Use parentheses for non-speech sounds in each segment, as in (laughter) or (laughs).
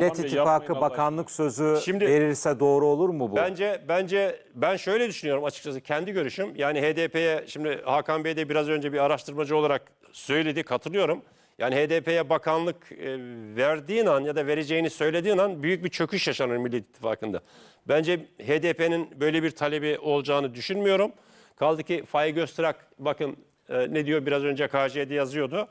Millet Bey, İttifakı yapmayın Allah bakanlık sözü Şimdi- verirse doğru olur mu bu? Bence bence ben şöyle düşünüyorum açıkçası kendi görüşüm. Yani HDP'ye şimdi Hakan Bey de biraz önce bir araştırmacı olarak söyledi katılıyorum. Yani HDP'ye bakanlık e, verdiğin an ya da vereceğini söylediğin an büyük bir çöküş yaşanır Millet İttifakı'nda. Bence HDP'nin böyle bir talebi olacağını düşünmüyorum. Kaldı ki Faik Öztürk bakın e, ne diyor biraz önce KJ'de yazıyordu.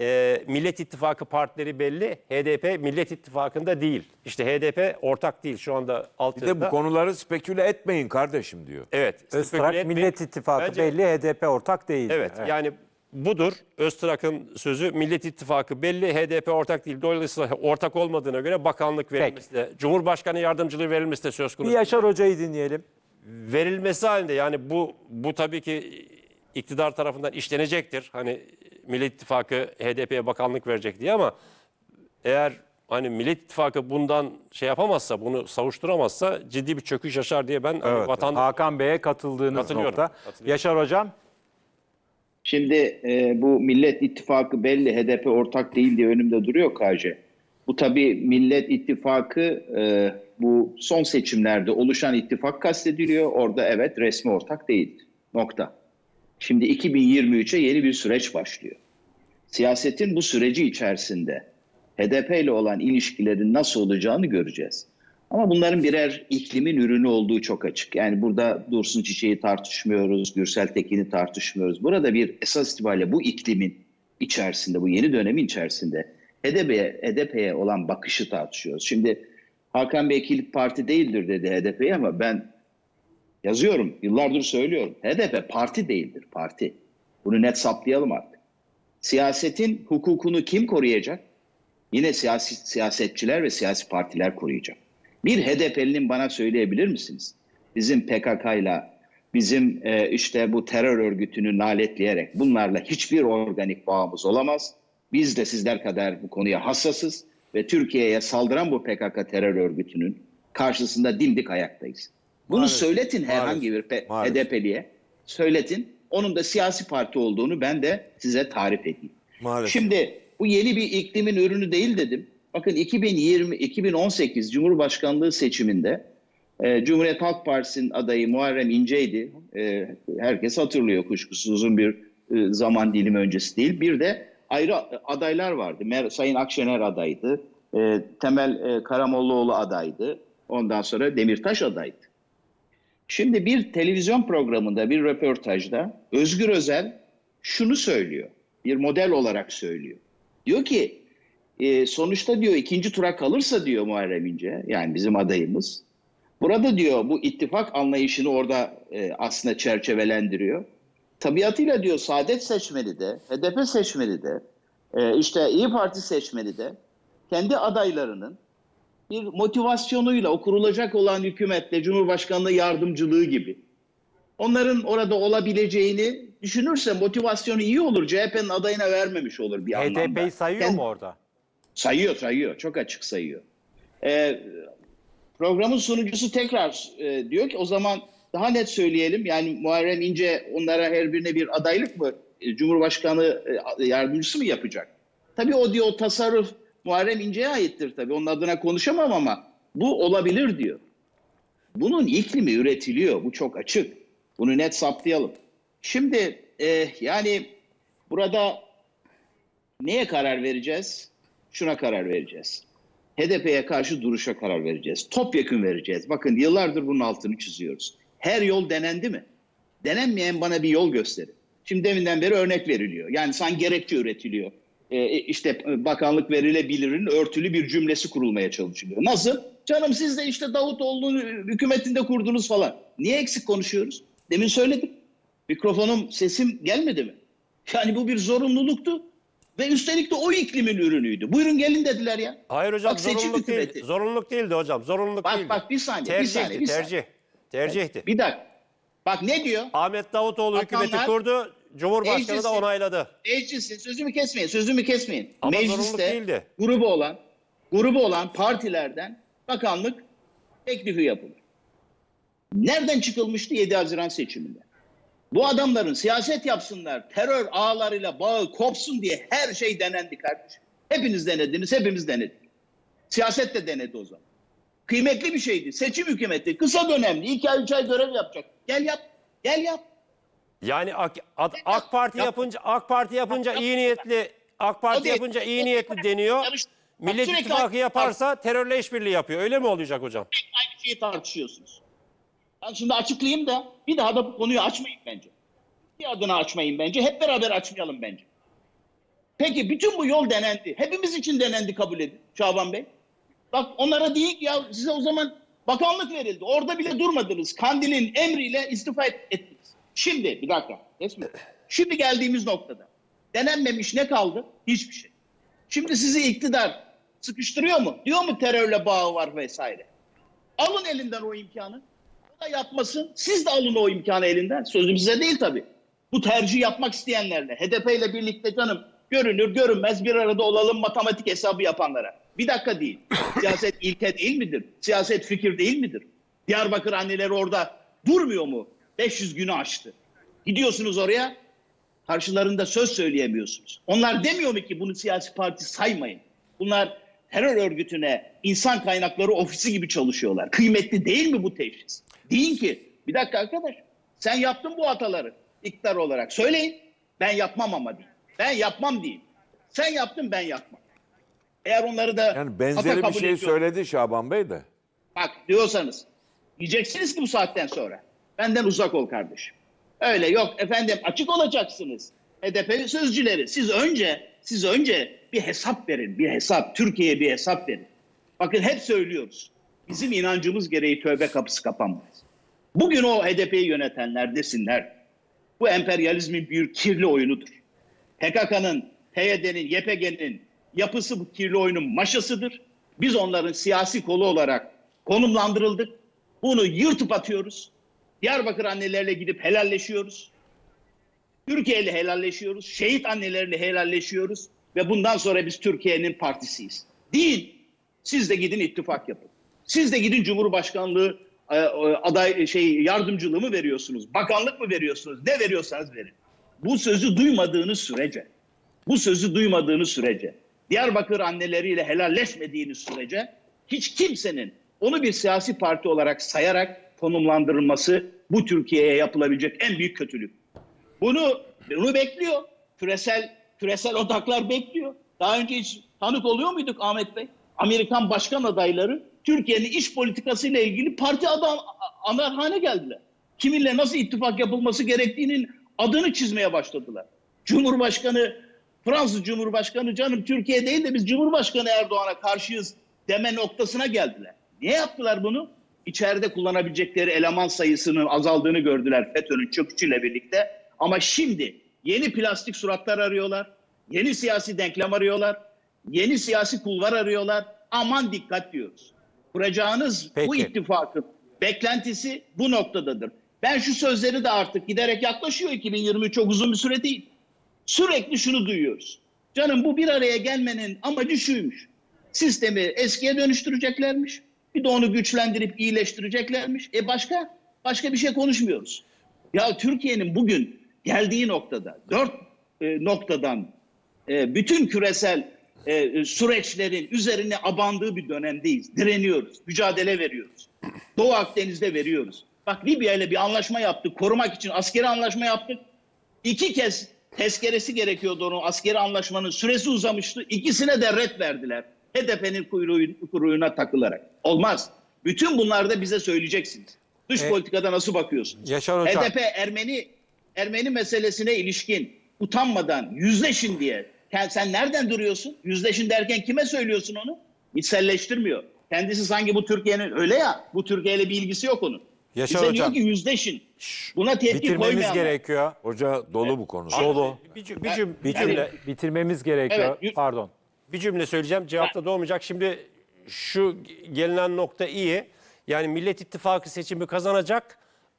E, Millet İttifakı partileri belli. HDP Millet İttifakı'nda değil. İşte HDP ortak değil şu anda alt Bir de bu konuları speküle etmeyin kardeşim diyor. Evet. speküle etmeyin. Millet İttifakı Bence- belli, HDP ortak değil. Evet, yani budur. Öztürk'ün sözü Millet İttifakı belli, HDP ortak değil. Dolayısıyla ortak olmadığına göre bakanlık verilmesi de, Cumhurbaşkanı yardımcılığı verilmesi de söz Bir konusu. Yaşar Hoca'yı dinleyelim. Verilmesi halinde yani bu bu tabii ki iktidar tarafından işlenecektir. Hani Millet İttifakı HDP'ye bakanlık verecek diye ama eğer hani Millet İttifakı bundan şey yapamazsa, bunu savuşturamazsa ciddi bir çöküş yaşar diye ben hani Evet, vatan Hakan Bey'e katıldığınız Katılıyorum, nokta. katılıyorum. Yaşar Hocam, Şimdi e, bu Millet İttifakı belli HDP ortak değil diye önümde duruyor KJ. Bu tabii Millet İttifakı e, bu son seçimlerde oluşan ittifak kastediliyor. Orada evet resmi ortak değildir. Nokta. Şimdi 2023'e yeni bir süreç başlıyor. Siyasetin bu süreci içerisinde HDP ile olan ilişkilerin nasıl olacağını göreceğiz. Ama bunların birer iklimin ürünü olduğu çok açık. Yani burada Dursun Çiçek'i tartışmıyoruz, Gürsel Tekin'i tartışmıyoruz. Burada bir esas itibariyle bu iklimin içerisinde, bu yeni dönemin içerisinde HDP'ye, HDP'ye olan bakışı tartışıyoruz. Şimdi Hakan Bey kilit parti değildir dedi HDP'ye ama ben yazıyorum, yıllardır söylüyorum. HDP parti değildir, parti. Bunu net saptayalım artık. Siyasetin hukukunu kim koruyacak? Yine siyasi siyasetçiler ve siyasi partiler koruyacak. Bir HDP'linin bana söyleyebilir misiniz? Bizim PKK'yla, bizim e, işte bu terör örgütünü naletleyerek bunlarla hiçbir organik bağımız olamaz. Biz de sizler kadar bu konuya hassasız ve Türkiye'ye saldıran bu PKK terör örgütünün karşısında dimdik ayaktayız. Bunu Maalesef, söyletin herhangi bir maalesef. HDP'liye. Söyletin. Onun da siyasi parti olduğunu ben de size tarif edeyim. Maalesef. Şimdi bu yeni bir iklimin ürünü değil dedim. Bakın 2020 2018 Cumhurbaşkanlığı seçiminde e, Cumhuriyet Halk Partisi'nin adayı Muharrem İnce'ydi. E, herkes hatırlıyor kuşkusuz uzun bir e, zaman dilimi öncesi değil. Bir de ayrı adaylar vardı. Mer Sayın Akşener adaydı. E, Temel e, Karamollaoğlu adaydı. Ondan sonra Demirtaş adaydı. Şimdi bir televizyon programında, bir röportajda Özgür Özel şunu söylüyor. Bir model olarak söylüyor. Diyor ki e, sonuçta diyor ikinci tura kalırsa diyor Muharrem İnce yani bizim adayımız. Burada diyor bu ittifak anlayışını orada e, aslında çerçevelendiriyor. Tabiatıyla diyor Saadet seçmeni de, HDP seçmeni de, e, işte İyi Parti seçmeni de kendi adaylarının bir motivasyonuyla o kurulacak olan hükümetle Cumhurbaşkanlığı yardımcılığı gibi onların orada olabileceğini düşünürse motivasyonu iyi olur. CHP'nin adayına vermemiş olur bir anlamda. HDP'yi sayıyor Kend- mu orada? Sayıyor, sayıyor. Çok açık sayıyor. Ee, programın sunucusu tekrar e, diyor ki o zaman daha net söyleyelim. Yani Muharrem İnce onlara her birine bir adaylık mı, e, Cumhurbaşkanı e, yardımcısı mı yapacak? Tabii o diyor o tasarruf Muharrem İnce'ye aittir tabii. Onun adına konuşamam ama bu olabilir diyor. Bunun iklimi üretiliyor. Bu çok açık. Bunu net saptayalım. Şimdi e, yani burada neye karar vereceğiz? Şuna karar vereceğiz. HDP'ye karşı duruşa karar vereceğiz. Topyekun vereceğiz. Bakın yıllardır bunun altını çiziyoruz. Her yol denendi mi? Denenmeyen bana bir yol gösterin. Şimdi deminden beri örnek veriliyor. Yani sanki gerekçe üretiliyor. Ee, işte bakanlık verilebilirin örtülü bir cümlesi kurulmaya çalışılıyor. Nasıl? Canım siz de işte Davutoğlu'nun hükümetinde kurdunuz falan. Niye eksik konuşuyoruz? Demin söyledim. Mikrofonum, sesim gelmedi mi? Yani bu bir zorunluluktu. Ve üstelik de o iklimin ürünüydü. Buyurun gelin dediler ya. Hayır hocam Bak zorunluluk değil. Zorunluluk değildi hocam. Zorunluluk Bak değildi. bak bir saniye, bir Tercihti, saniye, bir saniye. tercih. Tercihti. Bir dakika. Bak ne diyor? Ahmet Davutoğlu Bakanlar- hükümeti kurdu. Cumhurbaşkanı da Meclisi- onayladı. Meclisin sözümü kesmeyin, sözümü kesmeyin. Ama Mecliste değildi. grubu olan, grubu olan partilerden bakanlık teklifi yapılır. Nereden çıkılmıştı 7 Haziran seçiminde? Bu adamların siyaset yapsınlar, terör ağlarıyla bağı kopsun diye her şey denendi kardeşim. Hepiniz denediniz, hepimiz denedik. Siyaset de denedi o zaman. Kıymetli bir şeydi. Seçim hükümeti. Kısa dönemli. iki ay üç ay görev yapacak. Gel yap. Gel yap. Yani AK, AK- AK Parti Yap. yapınca AK Parti yapınca Yap. iyi niyetli AK Parti yapınca iyi niyetli deniyor. Millet İttifakı yaparsa terörle işbirliği yapıyor. Öyle mi olacak hocam? aynı şeyi tartışıyorsunuz. Ben şimdi açıklayayım da bir daha da bu konuyu açmayın bence. Bir adını açmayın bence. Hep beraber açmayalım bence. Peki bütün bu yol denendi. Hepimiz için denendi kabul edin Şaban Bey. Bak onlara değil ya size o zaman bakanlık verildi. Orada bile durmadınız. Kandil'in emriyle istifa et- ettiniz. Şimdi bir dakika. Resmi. Şimdi geldiğimiz noktada. Denenmemiş ne kaldı? Hiçbir şey. Şimdi sizi iktidar sıkıştırıyor mu? Diyor mu terörle bağı var vesaire? Alın elinden o imkanı. O da yapmasın. Siz de alın o imkanı elinden. Sözüm size değil tabii. Bu tercih yapmak isteyenlerle, HDP ile birlikte canım görünür görünmez bir arada olalım matematik hesabı yapanlara. Bir dakika değil. Siyaset ilke değil midir? Siyaset fikir değil midir? Diyarbakır anneleri orada durmuyor mu? 500 günü aştı. Gidiyorsunuz oraya karşılarında söz söyleyemiyorsunuz. Onlar demiyor mu ki bunu siyasi parti saymayın. Bunlar terör örgütüne insan kaynakları ofisi gibi çalışıyorlar. Kıymetli değil mi bu teşhis? Deyin ki bir dakika arkadaş sen yaptın bu hataları iktidar olarak. Söyleyin ben yapmam ama deyin. Ben yapmam deyin. Sen yaptın ben yapmam. Eğer onları da Yani benzeri bir şey ediyor- söyledi Şaban Bey de. Bak diyorsanız diyeceksiniz ki bu saatten sonra benden uzak ol kardeşim. Öyle yok efendim açık olacaksınız. HDP sözcüleri siz önce siz önce bir hesap verin. Bir hesap. Türkiye'ye bir hesap verin. Bakın hep söylüyoruz. Bizim inancımız gereği tövbe kapısı kapanmaz. Bugün o HDP'yi yönetenler desinler. Bu emperyalizmin bir kirli oyunudur. PKK'nın, PYD'nin, YPG'nin yapısı bu kirli oyunun maşasıdır. Biz onların siyasi kolu olarak konumlandırıldık. Bunu yırtıp atıyoruz. Diyarbakır annelerle gidip helalleşiyoruz. Türkiye ile helalleşiyoruz. Şehit annelerini helalleşiyoruz. Ve bundan sonra biz Türkiye'nin partisiyiz. Değil. Siz de gidin ittifak yapın. Siz de gidin Cumhurbaşkanlığı e, aday şey yardımcılığı mı veriyorsunuz? Bakanlık mı veriyorsunuz? Ne veriyorsanız verin. Bu sözü duymadığınız sürece, bu sözü duymadığınız sürece, Diyarbakır anneleriyle helalleşmediğiniz sürece hiç kimsenin onu bir siyasi parti olarak sayarak konumlandırılması bu Türkiye'ye yapılabilecek en büyük kötülük. Bunu bunu bekliyor. Küresel küresel odaklar bekliyor. Daha önce hiç tanık oluyor muyduk Ahmet Bey? Amerikan başkan adayları Türkiye'nin iç politikasıyla ilgili parti adam anar hale geldiler. Kiminle nasıl ittifak yapılması gerektiğinin adını çizmeye başladılar. Cumhurbaşkanı Fransız Cumhurbaşkanı canım Türkiye değil de biz Cumhurbaşkanı Erdoğan'a karşıyız deme noktasına geldiler. Niye yaptılar bunu? İçeride kullanabilecekleri eleman sayısının azaldığını gördüler FETÖ'nün çöküşüyle birlikte. Ama şimdi yeni plastik suratlar arıyorlar. Yeni siyasi denklem arıyorlar. Yeni siyasi kulvar arıyorlar. Aman dikkat diyoruz. Kuracağınız bu Peki. ittifakın beklentisi bu noktadadır. Ben şu sözleri de artık giderek yaklaşıyor 2023 çok uzun bir süre değil. Sürekli şunu duyuyoruz. Canım bu bir araya gelmenin amacı şuymuş. Sistemi eskiye dönüştüreceklermiş. Bir de onu güçlendirip iyileştireceklermiş. E başka? Başka bir şey konuşmuyoruz. Ya Türkiye'nin bugün geldiği noktada, dört e, noktadan e, bütün küresel e, süreçlerin üzerine abandığı bir dönemdeyiz. Direniyoruz, mücadele veriyoruz. Doğu Akdeniz'de veriyoruz. Bak Libya ile bir anlaşma yaptık. Korumak için askeri anlaşma yaptık. İki kez tezkeresi gerekiyordu onun askeri anlaşmanın süresi uzamıştı. İkisine de red verdiler. HDP'nin kuyruğu, kuyruğuna takılarak. Olmaz. Bütün bunlarda bize söyleyeceksiniz. Dış E, politikada nasıl bakıyorsunuz? Yaşar Hocam. HDP Ermeni Ermeni meselesine ilişkin utanmadan yüzleşin diye. Sen, sen nereden duruyorsun? Yüzleşin derken kime söylüyorsun onu? İçselleştirmiyor. Kendisi sanki bu Türkiye'nin öyle ya. Bu Türkiye ile bir ilgisi yok onun. Yaşar Bize Hocam. diyor ki yüzleşin. Buna tepki Bitirmemiz koymayanlar. gerekiyor. Hoca dolu bu konu. Dolu. Bir, bir, bir cümle bitirmemiz gerekiyor. Evet, y- Pardon. Bir cümle söyleyeceğim. Cevapta da olmayacak. Şimdi şu gelinen nokta iyi. Yani Millet İttifakı seçimi kazanacak.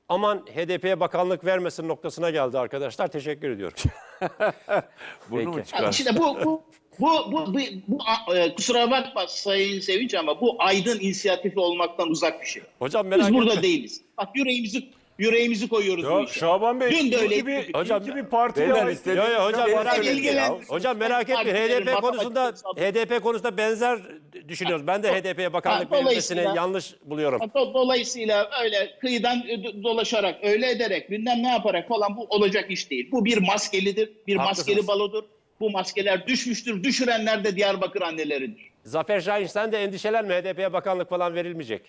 Aman HDP'ye bakanlık vermesin noktasına geldi arkadaşlar. Teşekkür ediyorum. (laughs) Bunu mu Peki. çıkar? İşte bu bu bu bu, bu, bu e, kusura bakma Sayın Sevinç ama bu aydın inisiyatifi olmaktan uzak bir şey. Hocam merak Biz burada değiliz. Bak yüreğimizi yüreğimizi koyuyoruz bu Ya işe. Şaban Bey Dün de öyle iyi bir, ettik. Hocam, iyi bir partiye Beyler ait- istediğiniz Yo, yo, hocam, gibi merak etmeyin. ya. Hocam merak Partilerin HDP konusunda HDP konusunda benzer düşünüyoruz. Ben de HDP'ye bakanlık Ha, verilmesini dolayısıyla- yanlış buluyorum. Do- Dolayısıyla öyle kıyıdan do- dolaşarak, öyle ederek, bilmem ne yaparak falan bu olacak iş değil. Bu bir maskelidir, bir Haklısınız. maskeli balodur. Bu maskeler düşmüştür. Düşürenler de Diyarbakır anneleridir. Zafer Şahin sen de endişelenme HDP'ye bakanlık falan verilmeyecek.